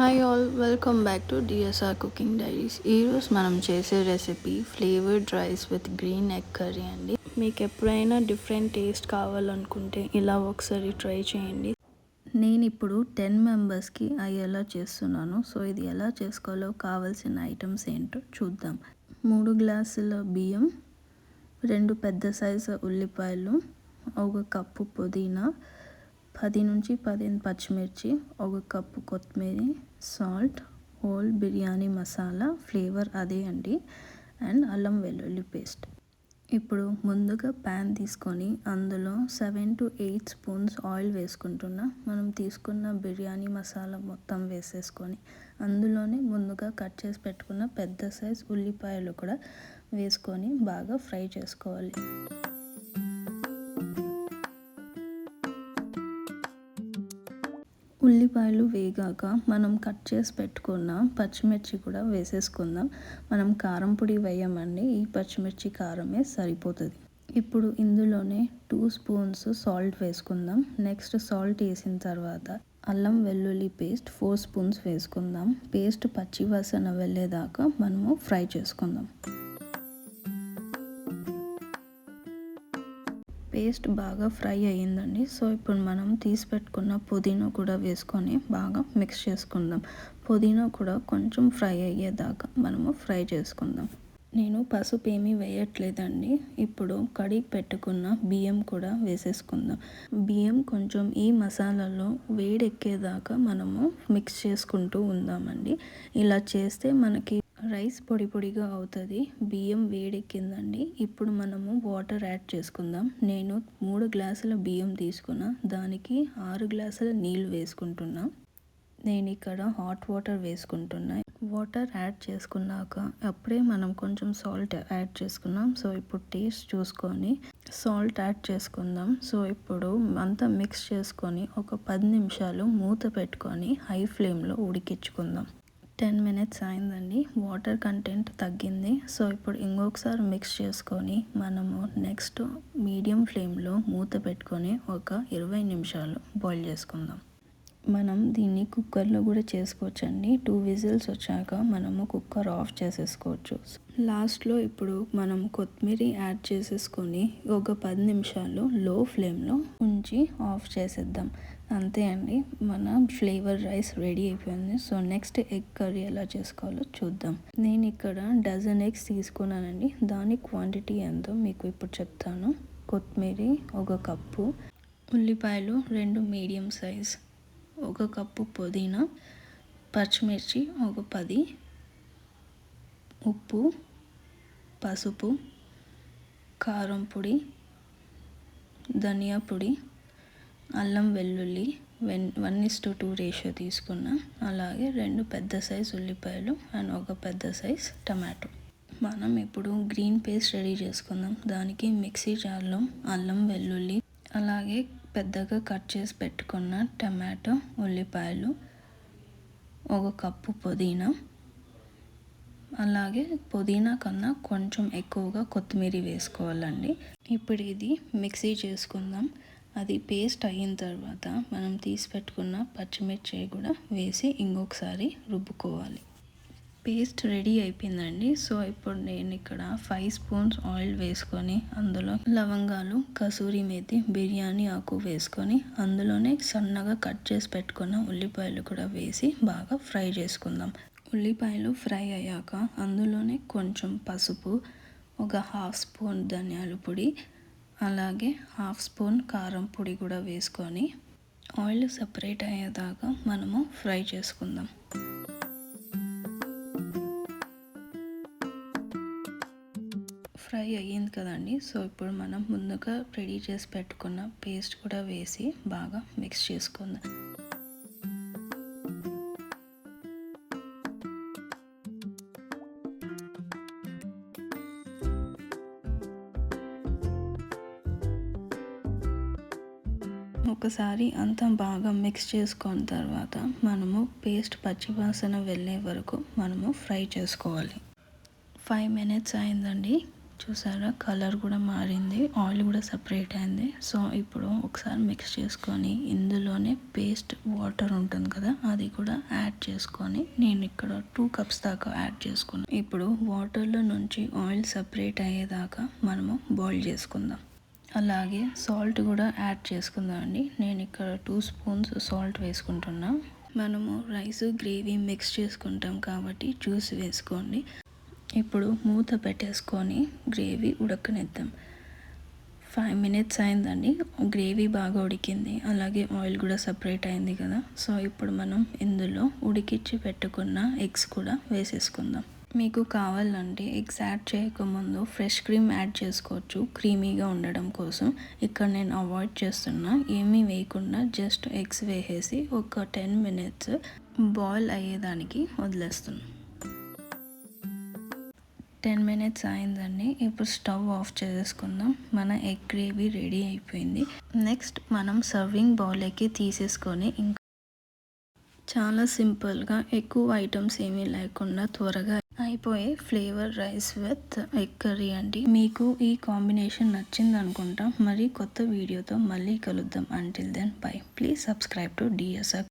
Hi all welcome back to DSR cooking diaries ఈరోజు మనం చేసే recipe flavoured rice with green egg curry అండి. మీకు ఎప్పుడైనా డిఫరెంట్ టేస్ట్ కావాలనుకుంటే ఇలా ఒకసారి ట్రై చేయండి. నేను ఇప్పుడు టెన్ మెంబర్స్కి అయ్యేలా చేస్తున్నాను. సో ఇది ఎలా చేసుకోవాలో కావాల్సిన ఐటమ్స్ ఏంటో చూద్దాం. మూడు గ్లాసుల బియ్యం రెండు పెద్ద సైజు ఉల్లిపాయలు ఒక కప్పు పుదీనా పది నుంచి పదిహేను పచ్చిమిర్చి ఒక కప్పు కొత్తిమీర salt whole biryani masala flavour అదే అండి అండ్ అల్లం వెల్లుల్లి పేస్ట్. ఇప్పుడు ముందుగా ప్యాన్ తీసుకొని అందులో seven to eight spoons oil వేసుకుంటున్నా. మనం తీసుకున్న బిర్యానీ మసాలా మొత్తం వేసేసుకొని అందులోనే ముందుగా కట్ చేసి పెట్టుకున్న పెద్ద సైజ్ ఉల్లిపాయలు కూడా వేసుకొని బాగా ఫ్రై చేసుకోవాలి. ఉల్లిపాయలు వేగాక మనం కట్ చేసి పెట్టుకున్న పచ్చిమిర్చి కూడా వేసేసుకుందాం. మనం కారం పొడి వేయమండి ఈ పచ్చిమిర్చి కారమే సరిపోతుంది. ఇప్పుడు ఇందులోనే టూ స్పూన్స్ సాల్ట్ వేసుకుందాం. నెక్స్ట్ సాల్ట్ వేసిన తర్వాత అల్లం వెల్లుల్లి పేస్ట్ ఫోర్ స్పూన్స్ వేసుకుందాం. పేస్ట్ పచ్చివాసన వెళ్ళేదాకా మనము ఫ్రై చేసుకుందాం. పేస్ట్ బాగా ఫ్రై అయ్యిందండి. సో ఇప్పుడు మనం తీసి పెట్టుకున్న పుదీనా కూడా వేసుకొని బాగా మిక్స్ చేసుకుందాం. పుదీనా కూడా కొంచెం ఫ్రై అయ్యేదాకా మనము ఫ్రై చేసుకుందాం. నేను పసుపు ఏమీ వేయట్లేదండి. ఇప్పుడు కడిగి పెట్టుకున్న బియ్యం కూడా వేసేసుకుందాం. బియ్యం కొంచెం ఈ మసాలాలో వేడెక్కేదాకా మనము మిక్స్ చేసుకుంటూ ఉందామండి. ఇలా చేస్తే మనకి రైస్ పొడి పొడిగా అవుతుంది. బియ్యం వేడెక్కిందండి. ఇప్పుడు మనము వాటర్ యాడ్ చేసుకుందాం. నేను మూడు గ్లాసుల బియ్యం తీసుకున్నా. దానికి ఆరు గ్లాసుల నీళ్ళు వేసుకుంటున్నా. నేను ఇక్కడ హాట్ వాటర్ వేసుకుంటున్నా. వాటర్ యాడ్ చేసుకున్నాక అప్పుడే మనం కొంచెం సాల్ట్ యాడ్ చేసుకున్నాం. సో ఇప్పుడు టేస్ట్ చూసుకొని సాల్ట్ యాడ్ చేసుకుందాం. సో ఇప్పుడు అంతా మిక్స్ చేసుకొని ఒక పది నిమిషాలు మూత పెట్టుకొని హై ఫ్లేమ్లో ఉడికించుకుందాం. టెన్ మినిట్స్ అయిందండి. వాటర్ కంటెంట్ తగ్గింది. సో ఇప్పుడు ఇంకొకసారి మిక్స్ చేసుకొని మనము నెక్స్ట్ మీడియం ఫ్లేమ్లో మూత పెట్టుకొని ఒక ఇరవై నిమిషాలు బాయిల్ చేసుకుందాం. మనం దీన్ని కుక్కర్లో కూడా చేసుకోవచ్చండి. టూ విజిల్స్ వచ్చాక మనము కుక్కర్ ఆఫ్ చేసేసుకోవచ్చు. లాస్ట్లో ఇప్పుడు మనం కొత్తిమీర యాడ్ చేసేసుకొని ఒక పది నిమిషాలు లో ఫ్లేమ్లో ఉంచి ఆఫ్ చేసేద్దాం. అంతే అండి. మన ఫ్లేవర్ రైస్ రెడీ అయిపోయింది. సో నెక్స్ట్ ఎగ్ కర్రీ ఎలా చేసుకోవాలో చూద్దాం. నేను ఇక్కడ డజన్ ఎగ్స్ తీసుకున్నానండి. దాని క్వాంటిటీ ఎంతో మీకు ఇప్పుడు చెప్తాను. కొత్తిమీర ఒక కప్పు. ఉల్లిపాయలు రెండు మీడియం సైజ్. ఒక కప్పు పుదీనా. పచ్చిమిర్చి ఒక పది. ఉప్పు పసుపు కారం పొడి ధనియా పొడి అల్లం వెల్లుల్లి when one is to two ratio తీసుకున్న. అలాగే రెండు పెద్ద సైజ్ ఉల్లిపాయలు అండ్ ఒక పెద్ద సైజ్ టమాటో మనం ఇప్పుడు గ్రీన్ పేస్ట్ రెడీ చేసుకుందాం. దానికి మిక్సీ జార్లో అల్లం వెల్లుల్లి అలాగే పెద్దగా కట్ చేసి పెట్టుకున్న టమాటో ఉల్లిపాయలు ఒక కప్పు పుదీనా అలాగే పుదీనా కన్నా కొంచెం ఎక్కువగా కొత్తిమీర వేసుకోవాలండి. ఇప్పుడు ఇది మిక్సీ చేసుకుందాం. అది పేస్ట్ అయిన తర్వాత మనం తీసి పెట్టుకున్న పచ్చిమిర్చి కూడా వేసి ఇంకొకసారి రుబ్బుకోవాలి. పేస్ట్ రెడీ అయిపోయిందండి. సో ఇప్పుడు నేను ఇక్కడ ఫైవ్ స్పూన్స్ ఆయిల్ వేసుకొని అందులో లవంగాలు కసూరి మేతి బిర్యానీ ఆకు వేసుకొని అందులోనే సన్నగా కట్ చేసి పెట్టుకున్న ఉల్లిపాయలు కూడా వేసి బాగా ఫ్రై చేసుకుందాం. ఉల్లిపాయలు ఫ్రై అయ్యాక అందులోనే కొంచెం పసుపు ఒక హాఫ్ స్పూన్ ధనియాల పొడి అలాగే హాఫ్ స్పూన్ కారం పొడి కూడా వేసుకొని ఆయిల్ సపరేట్ అయ్యేదాకా మనము ఫ్రై చేసుకుందాం. ఫ్రై అయ్యింది కదండి సో ఇప్పుడు మనం ముందుగా రెడీ చేసి పెట్టుకున్న పేస్ట్ కూడా వేసి బాగా మిక్స్ చేసుకుందాం. ఒకసారి అంతా బాగా మిక్స్ చేసుకున్న తర్వాత మనము పేస్ట్ పచ్చివాసన వెళ్ళే వరకు మనము ఫ్రై చేసుకోవాలి. ఫైవ్ మినిట్స్ అయిందండి. చూసారా? కలర్ కూడా మారింది. ఆయిల్ కూడా సపరేట్ అయింది. సో ఇప్పుడు ఒకసారి మిక్స్ చేసుకొని ఇందులోనే పేస్ట్ వాటర్ ఉంటుంది కదా అది కూడా యాడ్ చేసుకొని నేను ఇక్కడ టూ కప్స్ దాకా యాడ్ చేసుకున్నాను ఇప్పుడు వాటర్లో నుంచి ఆయిల్ సపరేట్ అయ్యేదాకా మనము బాయిల్ చేసుకుందాం. అలాగే సాల్ట్ కూడా యాడ్ చేసుకుందాం అండి నేను ఇక్కడ టూ స్పూన్స్ సాల్ట్ వేసుకుంటున్నా. మనము రైస్ గ్రేవీ మిక్స్ చేసుకుంటాం కాబట్టి జ్యూస్ వేసుకోండి. ఇప్పుడు మూత పెట్టేసుకొని గ్రేవీ ఉడకనిద్దాం. ఫైవ్ మినిట్స్ అయిందండి. గ్రేవీ బాగా ఉడికింది. అలాగే ఆయిల్ కూడా సపరేట్ అయింది కదా. సో ఇప్పుడు మనం ఇందులో ఉడికిచ్చి పెట్టుకున్న ఎగ్స్ కూడా వేసేసుకుందాం. మీకు కావాలంటే ఎగ్స్ యాడ్ చేయకముందు ఫ్రెష్ క్రీమ్ యాడ్ చేసుకోవచ్చు. క్రీమీగా ఉండడం కోసం ఇక్కడ నేను అవాయిడ్ చేస్తున్నా. ఏమీ వేయకుండా జస్ట్ ఎగ్స్ వేసేసి ఒక టెన్ మినిట్స్ బాయిల్ అయ్యేదానికి వదిలేస్తున్నాను టెన్ మినిట్స్ అయిందండి. ఇప్పుడు స్టవ్ ఆఫ్ చేసేసుకుందాం మన ఎగ్ గ్రేవీ రెడీ అయిపోయింది. నెక్స్ట్ మనం సర్వింగ్ బౌల్లోకి తీసేసుకొని ఇంకా చాలా సింపుల్గా ఎక్కువ ఐటమ్స్ ఏమీ లేకుండా త్వరగా అయిపోయే flavour rice with egg curry అండి. మీకు ఈ కాంబినేషన్ నచ్చింది అనుకుంటా. మరి కొత్త వీడియోతో మళ్ళీ కలుద్దాం. Until then bye please subscribe to DSR